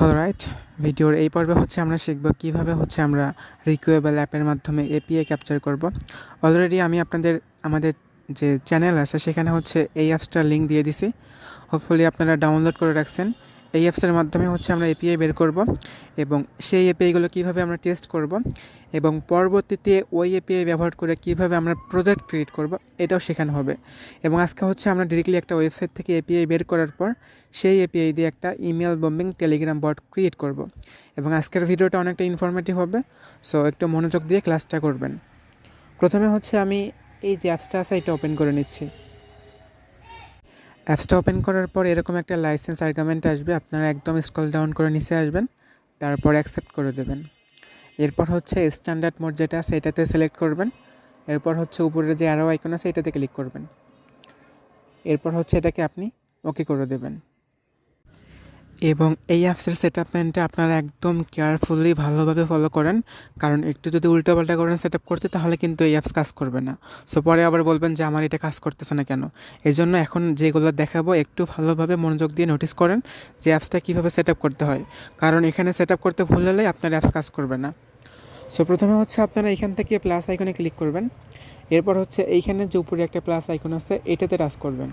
Right ভিডিওর এই পর্বে হচ্ছে আমরা শিখব কীভাবে হচ্ছে আমরা রিকুয়েবল অ্যাপের মাধ্যমে এপিএ ক্যাপচার করব। অলরেডি আমি আপনাদের, আমাদের যে চ্যানেল আছে, সেখানে হচ্ছে এই অ্যাপসটার লিঙ্ক দিয়ে দিছি। হোপফুলি আপনারা ডাউনলোড করে রাখছেন। এই অ্যাপসের মাধ্যমে হচ্ছে আমরা এপিআই বের করব এবং সেই এপিআইগুলো কীভাবে আমরা টেস্ট করব এবং পরবর্তীতে ওই এপিআই ব্যবহার করে কীভাবে আমরা প্রজেক্ট ক্রিয়েট করব, এটাও শেখানো হবে। এবং আজকে হচ্ছে আমরা ডিরেক্টলি একটা ওয়েবসাইট থেকে এপিআই বের করার পর সেই এপিআই দিয়ে একটা email bombing Telegram bot create করব। এবং আজকের ভিডিওটা অনেকটা ইনফরমেটিভ হবে সো একটু মনোযোগ দিয়ে ক্লাসটা করবেন। প্রথমে হচ্ছে আমি এই যে অ্যাপসটা আছে, এটা ওপেন করে নিচ্ছি। অ্যাপসটা ওপেন করার পর এরকম একটা লাইসেন্স আর্গামেন্ট আসবে, আপনারা একদম স্কল ডাউন করে নিচে আসবেন, তারপর অ্যাকসেপ্ট করে দেবেন। এরপর হচ্ছে স্ট্যান্ডার্ড মোড যেটা আছে, এটাতে সিলেক্ট করবেন। এরপর হচ্ছে উপরে যে আরও আইকন আছে, এটাতে ক্লিক করবেন। এরপর হচ্ছে এটাকে আপনি ওকে করে দেবেন। এবং এই অ্যাপসের সেট আপ আপমেন্টটা আপনারা একদম কেয়ারফুলি ভালোভাবে ফলো করেন। কারণ একটু যদি উল্টোপাল্টা করেন সেট আপ করতে, তাহলে কিন্তু এই অ্যাপস কাজ করবে না। সো পরে আবার বলবেন যে, আমার এটা কাজ করতেছে না কেন? এই জন্য এখন যেগুলো দেখাবো, একটু ভালোভাবে মনোযোগ দিয়ে নোটিস করেন যে অ্যাপসটা কীভাবে সেট আপ করতে হয়। কারণ এখানে সেট আপ করতে ভুল হলে আপনার অ্যাপস কাজ করবে না। সো প্রথমে হচ্ছে আপনারা এখান থেকে প্লাস আইকনে ক্লিক করবেন। এরপর হচ্ছে এইখানে যে উপরে একটা প্লাস আইকন আছে, এটাতে টাচ করবেন।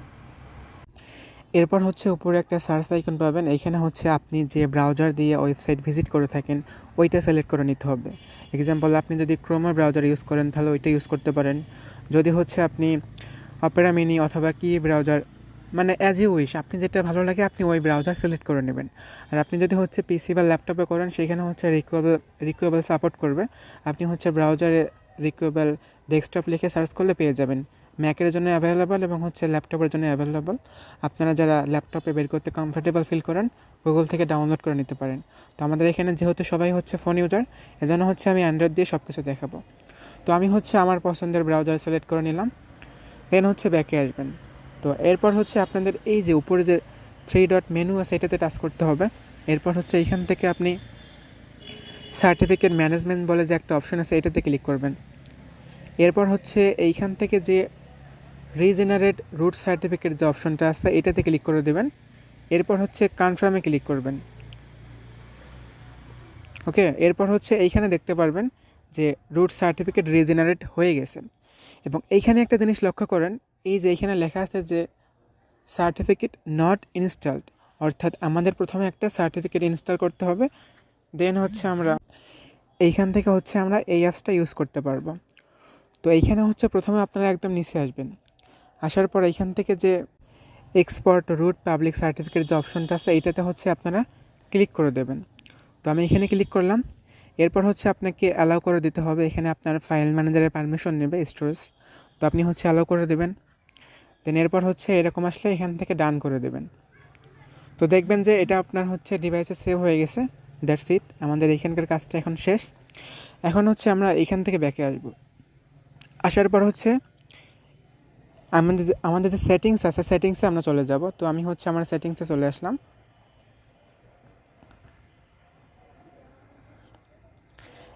এরপর হচ্ছে উপরে একটা সার্চ আইকন পাবেন। এইখানে হচ্ছে আপনি যে ব্রাউজার দিয়ে ওয়েবসাইট ভিজিট করে থাকেন, ওইটা সিলেক্ট করে নিতে হবে। এক্সাম্পল আপনি যদি ক্রোমার ব্রাউজার ইউজ করেন, তাহলে ওইটা ইউজ করতে পারেন। যদি হচ্ছে আপনি অপেরা মিনি অথবা কি ব্রাউজার মানে অ্যাজ ইউ উইশ আপনি যেটা ভালো লাগে আপনি ওই ব্রাউজার সিলেক্ট করে নেবেন। আর আপনি যদি হচ্ছে পিসি বা ল্যাপটপে করেন, সেখানে হচ্ছে রিকুয়েবল রিকুয়েবল সাপোর্ট করবে। আপনি হচ্ছে ব্রাউজারে রিকুয়েবল ডেস্কটপ লিখে সার্চ করলে পেয়ে যাবেন। ম্যাকের জন্য অ্যাভেলেবল এবং হচ্ছে ল্যাপটপের জন্য অ্যাভেলেবল আপনারা যারা ল্যাপটপে বের করতে কমফোর্টেবল ফিল করেন গুগল থেকে ডাউনলোড করে নিতে পারেন। তো আমাদের এখানে যেহেতু সবাই হচ্ছে ফোন ইউজার এজন্য হচ্ছে আমি অ্যান্ড্রয়েড দিয়ে সব কিছু দেখাবো। তো আমি হচ্ছে আমার পছন্দের ব্রাউজার সিলেক্ট করে নিলাম। দেন হচ্ছে ব্যাকে আসবেন। তো এরপর হচ্ছে আপনাদের এই যে উপরে যে থ্রি ডট মেনু আছে, এটাতে টাচ করতে হবে। এরপর হচ্ছে এইখান থেকে আপনি সার্টিফিকেট ম্যানেজমেন্ট বলে যে একটা অপশন আছে, এটাতে ক্লিক করবেন। এরপর হচ্ছে এইখান থেকে যে রিজেনারেট রুট সার্টিফিকেট যে অপশনটা আছে, এটাতে ক্লিক করে দেবেন। এরপর হচ্ছে কনফার্মে ক্লিক করবেন। ওকে এরপর হচ্ছে এইখানে দেখতে পারবেন যে রুট সার্টিফিকেট রিজেনারেট হয়ে গেছে। এবং এইখানে একটা জিনিস লক্ষ্য করেন, এই যে এইখানে লেখা আছে যে সার্টিফিকেট নট ইনস্টলড অর্থাৎ আমাদের প্রথমে একটা সার্টিফিকেট ইনস্টল করতে হবে দেন হচ্ছে আমরা এইখান থেকে হচ্ছে আমরা এই অ্যাপসটা ইউজ করতে পারব। তো এইখানে হচ্ছে প্রথমে আপনারা একদম নিচে আসবেন। আসার পর এখান থেকে যে এক্সপোর্ট রুট পাবলিক সার্টিফিকেট যে অপশনটা আছে, এইটাতে হচ্ছে আপনারা ক্লিক করে দেবেন। তো আমি এখানে ক্লিক করলাম। এরপর হচ্ছে আপনাকে অ্যালাউ করে দিতে হবে। এখানে আপনার ফাইল ম্যানেজারের পারমিশন নেবে স্টোরেজ তো আপনি হচ্ছে অ্যালাউ করে দেবেন। দেন এরপর হচ্ছে এরকম আসলে এখান থেকে ডান করে দেবেন। তো দেখবেন যে এটা আপনার হচ্ছে ডিভাইসে সেভ হয়ে গেছে। দ্যাটস ইট আমাদের এখানকার কাজটা এখন শেষ। এখন হচ্ছে আমরা এখান থেকে ব্যাকে আসব। আসার পর হচ্ছে আমাদের আমাদের যে সেটিংস আছে সেটিংসে আমরা চলে যাব। তো আমি হচ্ছে আমার সেটিংসে চলে আসলাম।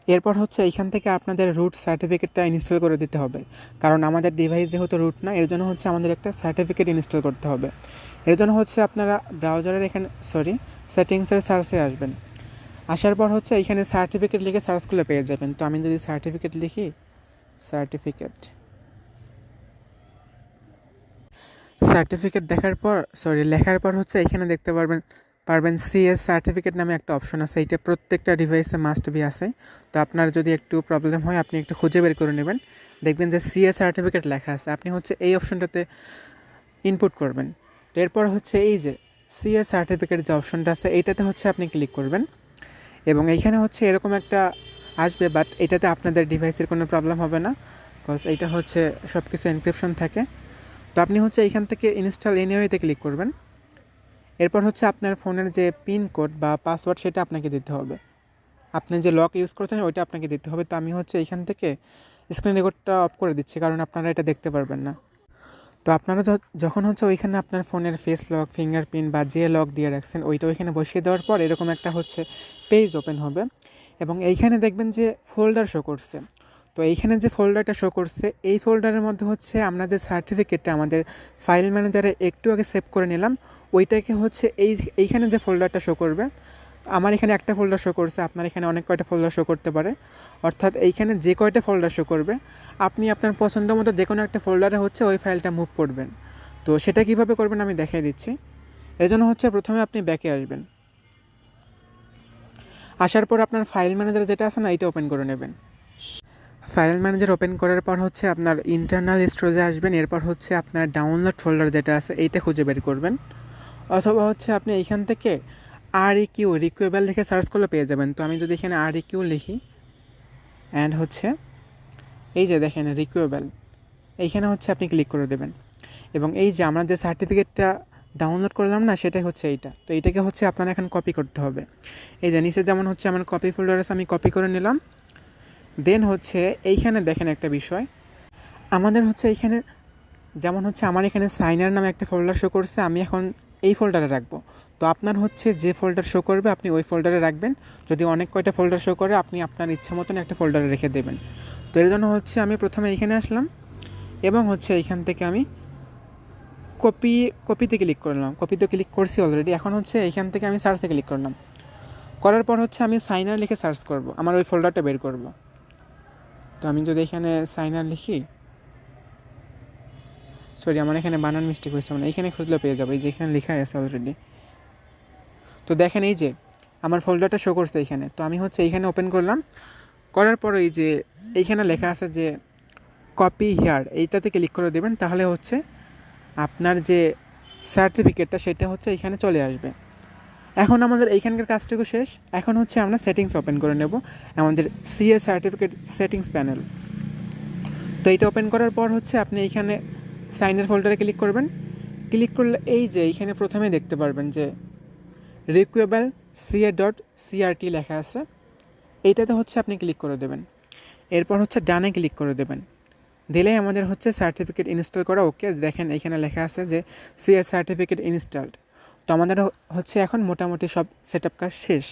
এরপর হচ্ছে এইখান থেকে আপনাদের রুট সার্টিফিকেটটা ইনস্টল করে দিতে হবে। কারণ আমাদের ডিভাইস যেহেতু রুট না, এর জন্য হচ্ছে আমাদের একটা সার্টিফিকেট ইনস্টল করতে হবে। এর জন্য হচ্ছে আপনারা ব্রাউজারের এখানে সরি সেটিংসের সার্চে আসবেন। আসার পর হচ্ছে এইখানে সার্টিফিকেট লিখে সার্চ করলে পেয়ে যাবেন। তো আমি যদি সার্টিফিকেট লিখি সার্টিফিকেট সার্টিফিকেট দেখার পর সরি লেখার পর হচ্ছে এখানে দেখতে পারবেন পারবেন সিএস সার্টিফিকেট নামে একটা অপশন আছে। এইটা প্রত্যেকটা ডিভাইসে মাস্ট বি আছে। তো আপনার যদি একটু প্রবলেম হয়, আপনি একটু খুঁজে বের করে নেবেন। দেখবেন যে সিএস সার্টিফিকেট লেখা আছে। আপনি হচ্ছে এই অপশনটাতে ইনপুট করবেন। এরপর হচ্ছে এই যে সিএস সার্টিফিকেট যে অপশনটা আছে, এইটাতে হচ্ছে আপনি ক্লিক করবেন। এবং এইখানে হচ্ছে এরকম একটা আসবে বাট এটাতে আপনাদের ডিভাইসের কোনো প্রবলেম হবে না। বিকজ এইটা হচ্ছে সব কিছু এনক্রিপশন থাকে। তো আপনি হচ্ছে এইখান থেকে ইনস্টল এনিওয়েতে ক্লিক করবেন। এরপর হচ্ছে আপনার ফোনের যে পিন কোড বা পাসওয়ার্ড সেটা আপনাকে দিতে হবে। আপনি যে লক ইউজ করছেন ওইটা আপনাকে দিতে হবে। তো আমি হচ্ছে এইখান থেকে স্ক্রিন রেকর্ডটা অফ করে দিচ্ছি, কারণ আপনারা এটা দেখতে পারবেন না। তো আপনারা যখন হচ্ছে ওইখানে আপনার ফোনের ফেস লক ফিঙ্গারপ্রিন্ট বা যে লক দিয়ে রাখছেন, ওইটা ওইখানে বসিয়ে দেওয়ার পর এরকম একটা হচ্ছে পেজ ওপেন হবে। এবং এইখানে দেখবেন যে ফোল্ডার শো করছে। তো এইখানে যে ফোল্ডারটা শো করছে, এই ফোল্ডারের মধ্যে হচ্ছে আমরা যে সার্টিফিকেটটা আমাদের ফাইল ম্যানেজারে একটু আগে সেভ করে নিলাম, ওইটাকে হচ্ছে এই এইখানে যে ফোল্ডারটা শো করবে, আমার এখানে একটা ফোল্ডার শো করছে, আপনার এখানে অনেক কয়টা ফোল্ডার শো করতে পারে। অর্থাৎ এইখানে যে কয়টা ফোল্ডার শো করবে, আপনি আপনার পছন্দ মতো যে কোনো একটা ফোল্ডারে হচ্ছে ওই ফাইলটা মুভ করবেন। তো সেটা কীভাবে করবেন আমি দেখিয়ে দিচ্ছি। এর জন্য হচ্ছে প্রথমে আপনি ব্যাকে আসবেন। আসার পর আপনার ফাইল ম্যানেজার যেটা আছে না, এইটা ওপেন করে নেবেন। ফাইল ম্যানেজার ওপেন করার পর হচ্ছে আপনার ইন্টারনাল স্টোরেজে আসবেন, এরপর হচ্ছে আপনার ডাউনলোড ফোল্ডার যেটা আছে এইটা খুঁজে বের করবেন। অথবা হচ্ছে আপনি এইখান থেকে আর কিউ রিকুয়েবল লিখে সার্চ করলে পেয়ে যাবেন। তো আমি যদি এখানে আর কিউ লিখি অ্যান্ড হচ্ছে এই যে দেখেন রিকুয়েবল এইখানে হচ্ছে আপনি ক্লিক করে দেবেন। এবং এই যে আমরা যে সার্টিফিকেটটা ডাউনলোড করলাম না, সেটাই হচ্ছে এইটা। তো এইটাকে হচ্ছে আপনার এখন কপি করতে হবে। এই যে নিচে যেমন হচ্ছে আমার কপি ফোল্ডার আছে, আমি কপি করে নিলাম। দেন হচ্ছে, এইখানে দেখেন একটা বিষয়। আমাদের হচ্ছে এইখানে, যেমন হচ্ছে আমার এখানে সাইনার নামে একটা ফোল্ডার শো করছে, আমি এখন এই ফোল্ডারে রাখব। তো আপনার হচ্ছে যে ফোল্ডার শো করবে, আপনি ওই ফোল্ডারে রাখবেন। যদি অনেক কয়টা ফোল্ডার শো করে, আপনি আপনার ইচ্ছা মতন একটা ফোল্ডারে রেখে দেবেন। তো এর জন্য হচ্ছে আমি প্রথমে এইখানে আসলাম, এবং হচ্ছে এইখান থেকে আমি কপি কপিতে ক্লিক করলাম। কপিতে ক্লিক করছি অলরেডি এখন হচ্ছে এইখান থেকে আমি সার্চে ক্লিক করলাম। করার পর হচ্ছে আমি সাইনার লিখে সার্চ করব, আমার ওই ফোল্ডারটা বের করব। তো আমি যদি এখানে সাইনার লিখি সরি আমার এখানে বানান মিস্টেক হয়েছে মানে এখানে খুঁজলে পেয়ে যাব, এই যে এখানে লেখা আছে অলরেডি তো দেখেন এই যে, আমার ফোল্ডারটা শো করছে এখানে, তো আমি হচ্ছে এইখানে ওপেন করলাম, করার পর এই যে এইখানে লেখা আছে যে কপি হেয়ার এইটাতে ক্লিক করে দেবেন, তাহলে হচ্ছে আপনার যে সার্টিফিকেটটা সেটা হচ্ছে এখানে চলে আসবে। এখন আমাদের এইখানকার কাজটুকু শেষ। এখন হচ্ছে আমরা সেটিংস ওপেন করে নেব, আমাদের সিএ সার্টিফিকেট সেটিংস প্যানেল তো এইটা ওপেন করার পর হচ্ছে আপনি এইখানে সাইনের ফোল্ডারে ক্লিক করবেন। ক্লিক করলে এই যে এইখানে প্রথমে দেখতে পারবেন যে রিকুয়েবল সিএ ডট সিআরটি লেখা আছে। এইটাতে হচ্ছে আপনি ক্লিক করে দেবেন। এরপর হচ্ছে ডানে ক্লিক করে দেবেন। দিলে আমাদের হচ্ছে সার্টিফিকেট ইনস্টল করা ওকে দেখেন এখানে লেখা আছে যে সিএ সার্টিফিকেট ইনস্টলড আমাদের হচ্ছে এখন মোটামুটি সব সেট কাজ শেষ।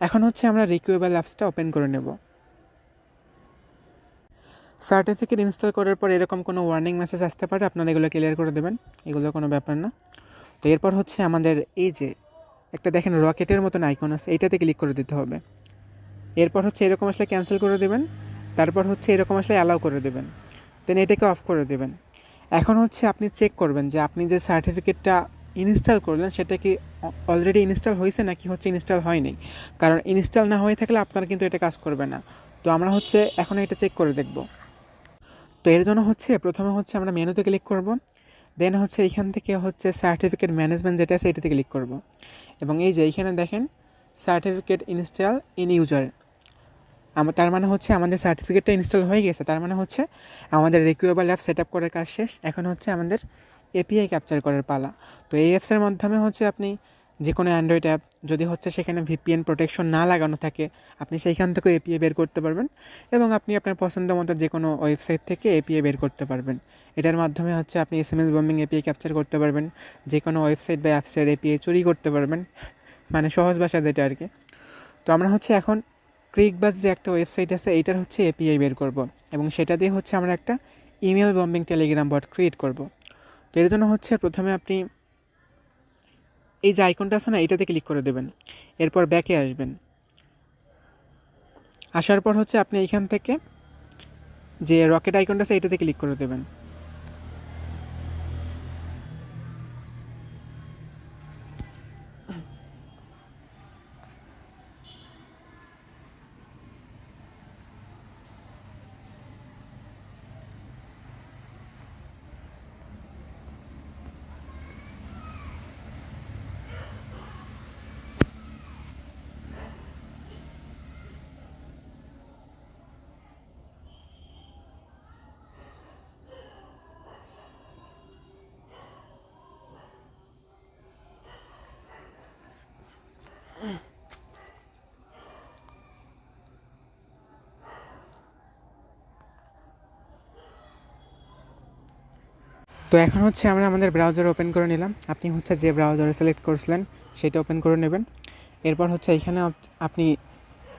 এখন হচ্ছে আমরা রিকুয়েবল অ্যাপসটা ওপেন করে নেব। সার্টিফিকেট ইনস্টল করার পর এরকম কোনো ওয়ার্নিং মেসেজ আসতে পারে, আপনারা এগুলো ক্লিয়ার করে দেবেন। এগুলো কোনো ব্যাপার না। তো এরপর হচ্ছে আমাদের এই যে একটা দেখেন রকেটের মতন আইকন আছে, এইটাতে ক্লিক করে দিতে হবে। এরপর হচ্ছে এরকম আসলে ক্যান্সেল করে দেবেন, তারপর হচ্ছে এরকম আসলে অ্যালাউ করে দেবেন। দেন এটাকে অফ করে দেবেন। এখন হচ্ছে আপনি চেক করবেন যে আপনি যে সার্টিফিকেটটা ইনস্টল করলেন সেটা কি অলরেডি ইনস্টল হয়েছে নাকি হচ্ছে ইনস্টল হয়নি? কারণ ইনস্টল না হয়ে থাকলে আপনার কিন্তু এটা কাজ করবে না। তো আমরা হচ্ছে এখন এটা চেক করে দেখব। তো এর জন্য হচ্ছে, প্রথমে হচ্ছে আমরা মেনুতে ক্লিক করব। দেন হচ্ছে এইখান থেকে হচ্ছে সার্টিফিকেট ম্যানেজমেন্ট যেটা আছে, এটাতে ক্লিক করব। এবং এই যে এইখানে দেখেন সার্টিফিকেট ইনস্টল ইন ইউজার আমার তার মানে হচ্ছে আমাদের সার্টিফিকেটটা ইনস্টল হয়ে গেছে। তার মানে হচ্ছে আমাদের রিকুয়েবল অ্যাপ সেট আপ করার কাজ শেষ। এখন হচ্ছে আমাদের এপিআই ক্যাপচার করার পালা। তো এই অ্যাপসের মাধ্যমে হচ্ছে আপনি যে কোনো অ্যান্ড্রয়েড অ্যাপ যদি হচ্ছে সেখানে ভিপিএন প্রোটেকশন না লাগানো থাকে, আপনি সেইখান থেকে এপিআই বের করতে পারবেন এবং আপনি আপনার পছন্দ মতো যে কোনো ওয়েবসাইট থেকে এপিআই বের করতে পারবেন। এটার মাধ্যমে হচ্ছে আপনি S M S bombing API capture করতে পারবেন যে কোনো ওয়েবসাইট বা অ্যাপসের এপিআই চুরি করতে পারবেন মানে সহজ ভাষা যেটা আর কি। তো আমরা হচ্ছে এখন ক্রিকবাস যে একটা ওয়েবসাইট আছে, এইটার হচ্ছে এপিআই বের করব এবং সেটা দিয়ে হচ্ছে আমরা একটা email bombing Telegram bot create করব। তো এর জন্য হচ্ছে প্রথমে আপনি এই যে আইকনটা আছে না, এটাতে ক্লিক করে দেবেন। এরপর ব্যাকে আসবেন। আসার পর হচ্ছে আপনি এইখান থেকে যে রকেট আইকনটা আছে, এটাতে ক্লিক করে দেবেন। তো এখন হচ্ছে আমরা আমাদের ব্রাউজার ওপেন করে নিলাম। আপনি হচ্ছে যে ব্রাউজার সিলেক্ট করছিলেন, সেটা ওপেন করে নেবেন। এরপর হচ্ছে এখানে আপনি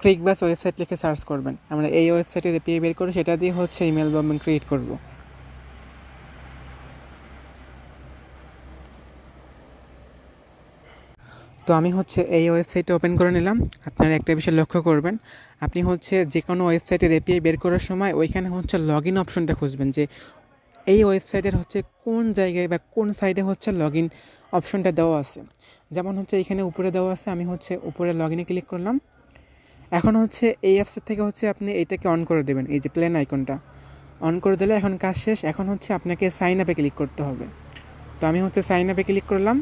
ক্রিকবাস ওয়েবসাইট লিখে সার্চ করবেন। আমরা এই ওয়েবসাইটের এপিআই বের করে সেটা দিয়ে হচ্ছে ইমেল বম্বিং ক্রিয়েট করব। তো আমি হচ্ছে এই ওয়েবসাইটটা ওপেন করে নিলাম। আপনারা একটা বিষয় লক্ষ্য করবেন, আপনি হচ্ছে যে কোনো ওয়েবসাইটের এপিআই বের করার সময় ওইখানে হচ্ছে লগ ইন অপশনটা খুঁজবেন যে এই ওয়েবসাইটের হচ্ছে কোন জায়গায় বা কোন সাইডে হচ্ছে লগ ইন অপশনটা দেওয়া আছে। যেমন হচ্ছে এখানে উপরে দেওয়া আছে, আমি হচ্ছে উপরে লগ ইনে ক্লিক করলাম। এখন হচ্ছে এই অ্যাপসের থেকে হচ্ছে আপনি এইটাকে অন করে দেবেন, এই যে প্লেন আইকনটা। অন করে দিলে এখন কাজ শেষ, এখন হচ্ছে আপনাকে সাইন আপে ক্লিক করতে হবে। তো আমি হচ্ছে সাইন আপে ক্লিক করলাম।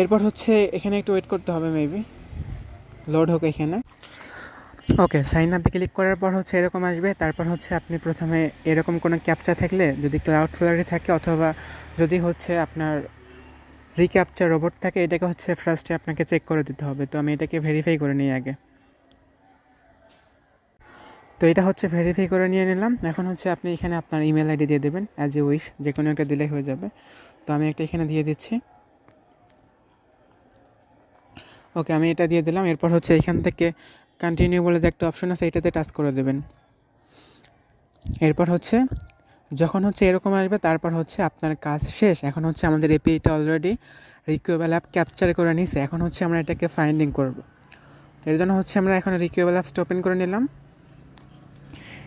এরপর হচ্ছে এখানে একটু ওয়েট করতে হবে, মেবি। লোড হোক এখানে। ওকে সাইন আপে ক্লিক করার পর হচ্ছে এরকম আসবে। তারপর হচ্ছে আপনি প্রথমে এরকম কোনো ক্যাপচা থাকলে, যদি ক্লাউড ফ্লারি থাকে অথবা যদি হচ্ছে আপনার রিক্যাপচার রোবট থাকে, এটাকে হচ্ছে ফার্স্টে আপনাকে চেক করে দিতে হবে। তো আমি এটাকে ভেরিফাই করে নিই আগে। তো এটা হচ্ছে ভেরিফাই করে নিয়ে নিলাম। এখন হচ্ছে আপনি এখানে আপনার ইমেল আইডি দিয়ে দেবেন অ্যাজ এ উইশ যে কোনো একটা দিলেই হয়ে যাবে। তো আমি একটা এখানে দিয়ে দিচ্ছি। ওকে, আমি এটা দিয়ে দিলাম। এরপর হচ্ছে এখান থেকে কন্টিনিউ বলে যে একটা অপশন আছে, এটাতে টাচ করে দেবেন। এরপর হচ্ছে, যখন হচ্ছে এরকম আসবে, তারপর হচ্ছে আপনার কাজ শেষ। এখন হচ্ছে আমাদের এপিআইটা অলরেডি রিকুয়েবল অ্যাপ ক্যাপচার করে নিছে। এখন হচ্ছে আমরা এটাকে ফাইন্ডিং করব। এর জন্য হচ্ছে আমরা এখন রিকুয়েবল অ্যাপসটা ওপেন করে নিলাম।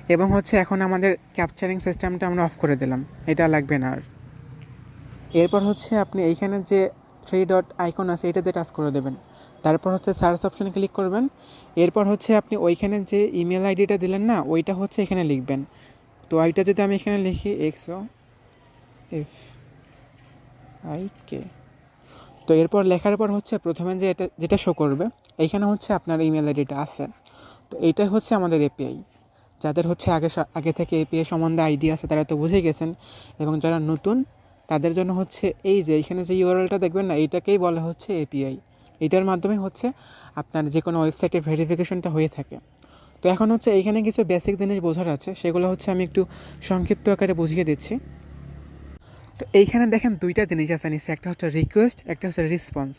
এবং হচ্ছে এখন আমাদের ক্যাপচারিং সিস্টেমটা আমরা অফ করে দিলাম। এটা লাগবে না আর। এরপর হচ্ছে আপনি এইখানে যে থ্রি ডট আইকন আছে, এটাতে টাচ করে দেবেন। তারপর হচ্ছে সার্চ অপশানে ক্লিক করবেন। এরপর হচ্ছে আপনি ওইখানে যে ইমেল আইডিটা দিলেন না, ওইটা হচ্ছে এখানে লিখবেন। তো ওইটা যদি আমি এখানে লিখি X O F I K তো এরপর লেখার পর হচ্ছে প্রথমে যে এটা, যেটা শো করবে এইখানে হচ্ছে আপনার ইমেল আইডিটা আছে। তো এইটাই হচ্ছে আমাদের এপিআই যাদের হচ্ছে আগে আগে থেকে এপিআই সম্বন্ধে আইডিয়া আছে, তারা তো বুঝে গেছেন। এবং যারা নতুন তাদের জন্য হচ্ছে এই যে এইখানে যে ইউআরএলটা দেখবেন না, এইটাকেই বলা হচ্ছে এপিআই এটার মাধ্যমে হচ্ছে আপনার যে কোনো ওয়েবসাইটে ভেরিফিকেশনটা হয়ে থাকে। তো এখন হচ্ছে এইখানে কিছু বেসিক জিনিস বোঝার আছে, সেগুলো হচ্ছে আমি একটু সংক্ষিপ্ত আকারে বুঝিয়ে দিচ্ছি। তো এইখানে দেখেন দুইটা জিনিস আছে নিচে, একটা হচ্ছে রিকোয়েস্ট একটা হচ্ছে রেসপন্স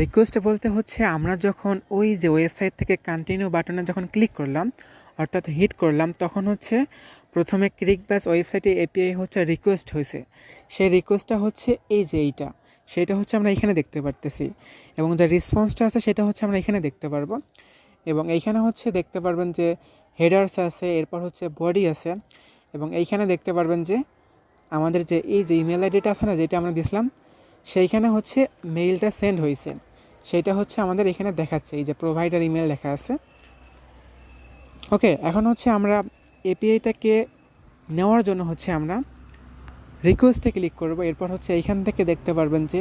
রিকোয়েস্ট বলতে হচ্ছে আমরা যখন ওই যে ওয়েবসাইট থেকে কন্টিনিউ বাটনে যখন ক্লিক করলাম, অর্থাৎ হিট করলাম, তখন হচ্ছে প্রথমে ক্লিক ব্যাস ওয়েবসাইটে এপিআই হচ্ছে রিকোয়েস্ট হয়েছে। সেই রিকোয়েস্টটা হচ্ছে এই যে এইটা, সেটা হচ্ছে আমরা এখানে দেখতে পারতেছি। এবং যে রেসপন্সটা আছে সেটা হচ্ছে আমরা এখানে দেখতে পারব। এবং এইখানে হচ্ছে দেখতে পারবেন যে হেডার্স আছে, এরপর হচ্ছে বডি আছে। এবং এইখানে দেখতে পারবেন যে আমাদের যে এই যে ইমেল আইডিটা আছে না, যেটা আমরা দিছিলাম, সেইখানে হচ্ছে মেইলটা সেন্ড হয়েছে। সেইটা হচ্ছে আমাদের এখানে দেখাচ্ছে, এই যে প্রোভাইডার ইমেল লেখা আছে। ওকে এখন হচ্ছে আমরা এপিআইটাকে নেওয়ার জন্য হচ্ছে আমরা রিকোয়েস্টে ক্লিক করব। এরপর হচ্ছে এইখান থেকে দেখতে পারবেন যে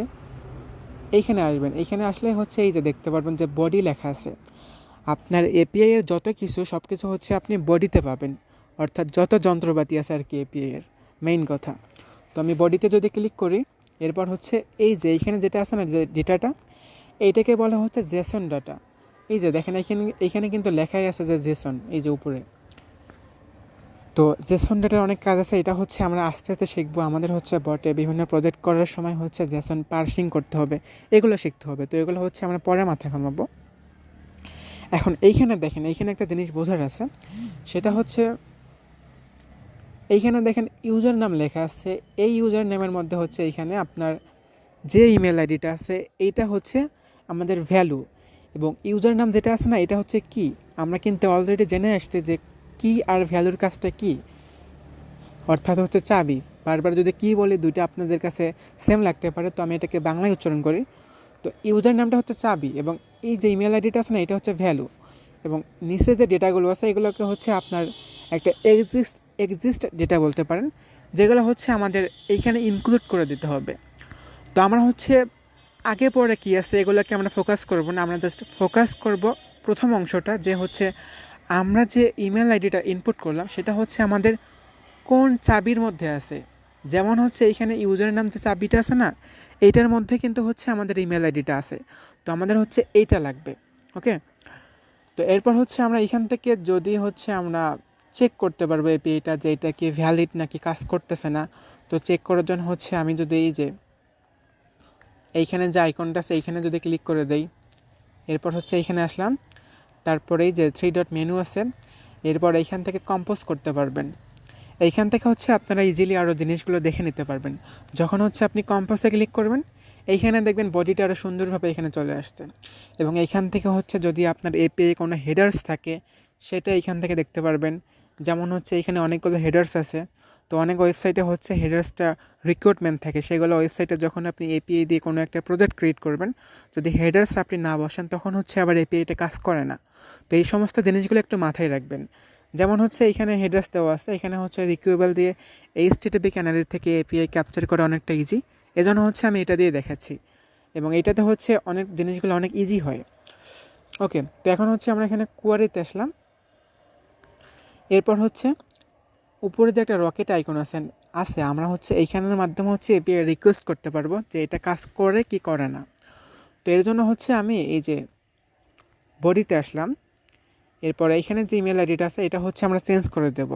এইখানে আসবেন। এইখানে আসলে হচ্ছে এই যে দেখতে পারবেন যে বডি লেখা আছে। আপনার এপিআই এর যত কিছু সব কিছু হচ্ছে আপনি বডিতে পাবেন। অর্থাৎ যত যন্ত্রপাতি আছে আর কি এপিআই এর মেইন কথা। তো আমি বডিতে যদি ক্লিক করি, এরপর হচ্ছে এই যে এইখানে যেটা আছে না, যে ডেটাটা এইটাকে বলা হচ্ছে জেসন ডাটা এই যে দেখেন এখানে এইখানে কিন্তু লেখাই আছে যে জেসন এই যে উপরে। তো জেসন ডেটার অনেক কাজ আছে, এটা হচ্ছে আমরা আস্তে আস্তে শিখব। আমাদের হচ্ছে বটে, বিভিন্ন প্রজেক্ট করার সময় হচ্ছে জেসন পার্সিং করতে হবে, এগুলো শিখতে হবে। তো এগুলো হচ্ছে আমরা পরে মাথায় ঘামাবো। এখন এইখানে দেখেন, এইখানে একটা জিনিস বোঝার আছে। সেটা হচ্ছে, এইখানে দেখেন ইউজার নাম লেখা আছে। এই ইউজার নামের মধ্যে হচ্ছে এইখানে আপনার যে ইমেল আইডিটা আছে, এইটা হচ্ছে আমাদের ভ্যালু এবং ইউজার নাম যেটা আছে না, এটা হচ্ছে কি? আমরা কিন্তু অলরেডি জেনে আসছি যে কি আর ভ্যালুর কাজটা কি? অর্থাৎ হচ্ছে চাবি। বারবার যদি কি বলি, দুইটা আপনাদের কাছে সেম লাগতে পারে, তো আমি এটাকে বাংলায় উচ্চারণ করি। তো ইউজার নামটা হচ্ছে চাবি এবং এই যে ইমেল আইডিটা আছে না, এটা হচ্ছে ভ্যালু এবং নিচে যে ডেটাগুলো আছে, এগুলোকে হচ্ছে আপনার একটা এক্সিস্ট এক্সিস্ট ডেটা বলতে পারেন, যেগুলো হচ্ছে আমাদের এইখানে ইনক্লুড করে দিতে হবে। তো আমরা হচ্ছে আগে পরে কী আছে, এগুলোকে আমরা ফোকাস করব না, আমরা জাস্ট ফোকাস করব প্রথম অংশটা, যে হচ্ছে আমরা যে ইমেল আইডিটা ইনপুট করলাম, সেটা হচ্ছে আমাদের কোন চাবির মধ্যে আছে। যেমন হচ্ছে এইখানে ইউজারের নাম যে চাবিটা আছে না এইটার মধ্যে কিন্তু হচ্ছে আমাদের ইমেল আইডিটা আছে। তো আমাদের হচ্ছে এইটা লাগবে ওকে তো এরপর হচ্ছে আমরা এখান থেকে যদি হচ্ছে আমরা চেক করতে পারব এপিআইটা যে এটা কি ভ্যালিড নাকি কাজ করতেছে না, তো চেক করার জন্য হচ্ছে আমি যদি এই যে এইখানে যে আইকনটা আছে, এইখানে যদি ক্লিক করে দেই, এরপর হচ্ছে এইখানে আসলাম। তারপরে যে থ্রি ডট মেনু আছে, এরপর এইখান থেকে কম্পোজ করতে পারবেন। এইখান থেকে হচ্ছে আপনারা ইজিলি আরও জিনিসগুলো দেখে নিতে পারবেন। যখন হচ্ছে আপনি কম্পোজে ক্লিক করবেন, এইখানে দেখবেন বডিটা আরও সুন্দরভাবে এখানে চলে আসছে। এবং এইখান থেকে হচ্ছে যদি আপনার এপিআই কোনো হেডার্স থাকে, সেটা এইখান থেকে দেখতে পারবেন। যেমন হচ্ছে এখানে অনেকগুলো হেডার্স আছে, তো অনেক ওয়েবসাইটে হচ্ছে হেডার্সটা রিক্রুটমেন্ট থাকে। সেগুলো ওয়েবসাইটে যখন আপনি এপিআই দিয়ে কোনো একটা প্রজেক্ট ক্রিয়েট করবেন, যদি হেডার্স আপনি না বসান, তখন হচ্ছে আবার এপিআইটা কাজ করে না। তো এই সমস্ত জিনিসগুলো একটু মাথায় রাখবেন। যেমন হচ্ছে এখানে হেডার্স দেওয়া আছে, এখানে হচ্ছে রিকিউবেল দিয়ে এইচ টিটিপি ক্যানালের থেকে এপিআই ক্যাপচার করা অনেকটা ইজি এজন্য হচ্ছে আমি এটা দিয়ে দেখাচ্ছি। এবং এটাতে হচ্ছে অনেক জিনিসগুলো অনেক ইজি হয়। ওকে তো এখন হচ্ছে আমরা এখানে কুয়ারিতে আসলাম। এরপর হচ্ছে উপরে যে একটা রকেট আইকন আছে আছে, আমরা হচ্ছে এইখানের মাধ্যমে হচ্ছে এপিআই রিকোয়েস্ট করতে পারব যে এটা কাজ করে কি করে না। তো এর জন্য হচ্ছে আমি এই যে বডিতে আসলাম। এরপর এইখানে যে ইমেল আইডিটা আছে, এটা হচ্ছে আমরা চেঞ্জ করে দেব।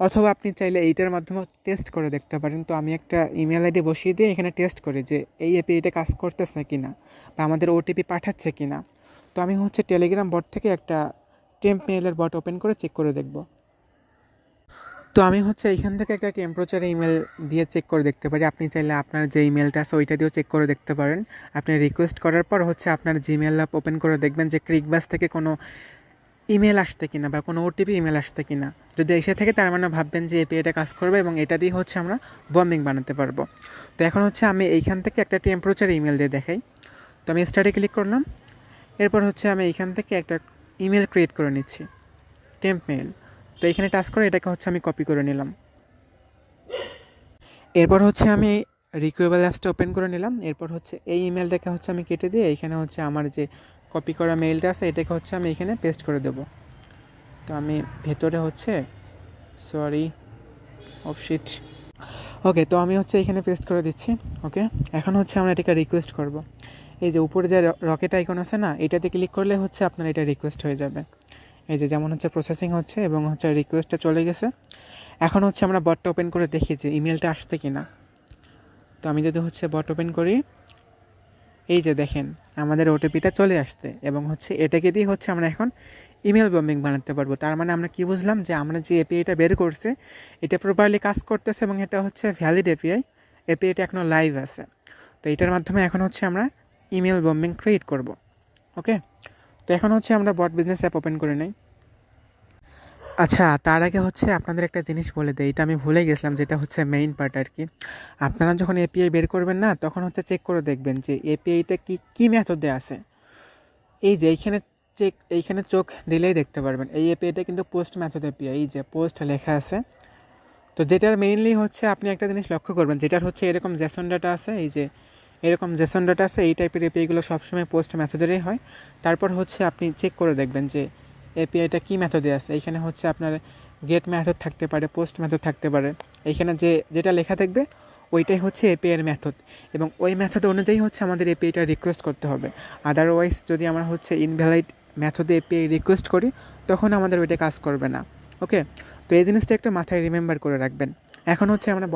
অথবা আপনি চাইলে এইটার মাধ্যমে টেস্ট করে দেখতে পারেন। তো আমি একটা ইমেল আইডি বসিয়ে দিয়ে এখানে টেস্ট করি যে, এই এপিআইটা কাজ করতেছে কি না বা আমাদের ওটিপি পাঠাচ্ছে কি না তো আমি হচ্ছে টেলিগ্রাম বট থেকে একটা টেম্প মেইলের বট ওপেন করে চেক করে দেখব। তো আমি হচ্ছে এইখান থেকে একটা টেম্পারেচার ইমেল দিয়ে চেক করে দেখতে পারি। আপনি চাইলে আপনার যে ইমেলটা আছে, ওইটা দিয়েও চেক করে দেখতে পারেন। আপনি রিকোয়েস্ট করার পর হচ্ছে আপনার জিমেল অ্যাপ ওপেন করে দেখবেন যে ক্রিকবাস থেকে কোনো ইমেল আসতে কিনা বা কোনো ওটিপি ইমেল আসতে কিনা? যদি এসে থাকে, তার মানে ভাববেন যে এপিআইটা কাজ করবে এবং এটা দিয়ে হচ্ছে আমরা বম্বিং বানাতে পারব। তো এখন হচ্ছে আমি এইখান থেকে একটা টেম্পারেচার ইমেল দিয়ে দেখাই। তো আমি স্টার্টে ক্লিক করলাম। এরপর হচ্ছে আমি এইখান থেকে একটা ইমেল ক্রিয়েট করে নিচ্ছি। টেম্প মেল তো এখানে টাচ করে এটাকে হচ্ছে আমি কপি করে নিলাম। এরপর হচ্ছে আমি রিকুয়েবল অ্যাপসটা ওপেন করে নিলাম। এরপর হচ্ছে এই ইমেলটাকে হচ্ছে আমি কেটে দিয়ে এখানে হচ্ছে আমার যে কপি করা মেইলটা আছে, এটাকে হচ্ছে আমি এখানে পেস্ট করে দেব। তো আমি ভেতরে হচ্ছে সরি অফশিট ওকে তো আমি হচ্ছে এখানে পেস্ট করে দিচ্ছি ওকে এখন হচ্ছে আমরা এটাকে রিকোয়েস্ট করব। এই যে উপরে যে রকেট আইকন আছে না, এটাতে ক্লিক করলে হচ্ছে আপনার এটা রিকোয়েস্ট হয়ে যাবে। এই যে যেমন হচ্ছে প্রসেসিং হচ্ছে এবং হচ্ছে রিকোয়েস্টটা চলে গেছে। এখন হচ্ছে আমরা বটটা ওপেন করে দেখি যে ইমেলটা আসছে কি না তো আমি যদি হচ্ছে বট ওপেন করি এই যে দেখেন, আমাদের ওটিপিটা চলে আসছে এবং হচ্ছে এটাকে দিয়ে হচ্ছে আমরা এখন ইমেল বম্বিং বানাতে পারব। তার মানে আমরা কি বুঝলাম যে আমরা যে এপিআইটা বের করছে, এটা প্রপারলি কাজ করতেছে এবং এটা হচ্ছে ভ্যালিড এপিআই এপিআইটা এখনও লাইভ আছে। তো এটার মাধ্যমে এখন হচ্ছে আমরা ইমেল বম্বিং ক্রিয়েট করব। ওকে তো এখন হচ্ছে আমরা বট বিজনেস অ্যাপ ওপেন করে নেই। আচ্ছা তার আগে হচ্ছে আপনাদের একটা জিনিস বলে দেয় এটা আমি ভুলে গেছিলাম, যেটা হচ্ছে মেইন পার্ট আর কি আপনারা যখন এপিআই বের করবেন না, তখন হচ্ছে চেক করে দেখবেন যে এপিআইটা কি, কী মেথডে আছে। এই যে এইখানে চেক এইখানে চোখ দিলেই দেখতে পারবেন। এই এপিআইটা কিন্তু পোস্ট মেথড এপিআই এই যে পোস্ট লেখা আছে। তো যেটার মেইনলি হচ্ছে আপনি একটা জিনিস লক্ষ্য করবেন, যেটার হচ্ছে এরকম জেসন ডাটা আছে, এই যে এরকম জেসন ডাটা আছে, এই টাইপের এপিআইগুলো সবসময় পোস্ট মেথডেরই হয়। তারপর হচ্ছে আপনি চেক করে দেখবেন যে এপিআইটা কী মেথডে আছে? এইখানে হচ্ছে আপনার গেট মেথড থাকতে পারে পোস্ট মেথড থাকতে পারে। এইখানে যে, যেটা লেখা থাকবে, ওইটাই হচ্ছে এপিআইয়ের মেথড এবং ওই মেথড অনুযায়ী হচ্ছে আমাদের এপিআইটা রিকোয়েস্ট করতে হবে। আদারওয়াইজ যদি আমরা হচ্ছে ইনভ্যালিড মেথডে এপিআই রিকোয়েস্ট করি, তখন আমাদের ওইটা কাজ করবে না। ওকে তো এই জিনিসটা একটা মাথায় রিমেম্বার করে রাখবেন। এখন হচ্ছে আমরা